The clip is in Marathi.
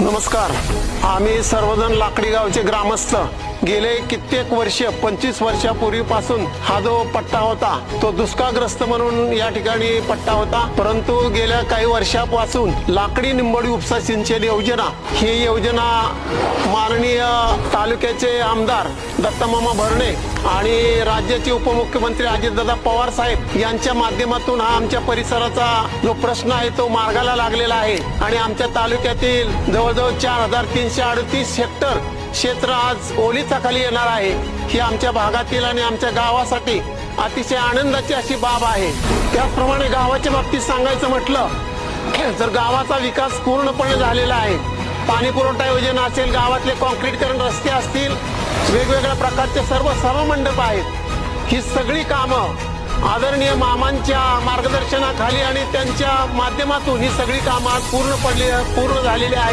नमस्कार. आम्ही सर्वजण लाकडी गावचे ग्रामस्थ. गेले कित्येक वर्ष पंचवीस वर्षापूर्वीपासून हा जो पट्टा होता तो दुष्काळग्रस्त म्हणून या ठिकाणी पट्टा होता. परंतु गेल्या काही वर्षापासून लाकडी निंबोडी उपसा सिंचन योजना ही योजना माननीय तालुक्याचे आमदार दत्तमामा भरणे आणि राज्याचे उपमुख्यमंत्री अजितदादा पवार साहेब यांच्या माध्यमातून हा आमच्या परिसराचा जो प्रश्न आहे तो मार्गाला लागलेला आहे. आणि आमच्या तालुक्यातील जवळजवळ चार हजार तीनशे अडतीस हेक्टर क्षेत्र आज ओलीचा खाली येणार आहे. ही आमच्या भागातील आणि आमच्या गावासाठी अतिशय आनंदाची अशी बाब आहे. त्याचप्रमाणे गावाच्या बाबतीत सांगायचं म्हटलं तर गावाचा विकास पूर्णपणे झालेला आहे पाणी पुरवठा योजना असेल गावातले कॉन्क्रीटकरण रस्ते असतील वेगवेगळ्या प्रकारचे सर्व सभामंडप आहेत. ही सगळी कामं आदरणीय मामांच्या मार्गदर्शनाखाली आणि त्यांच्या माध्यमातून ही सगळी कामं आज पूर्ण पडली पूर्ण झालेली आहेत.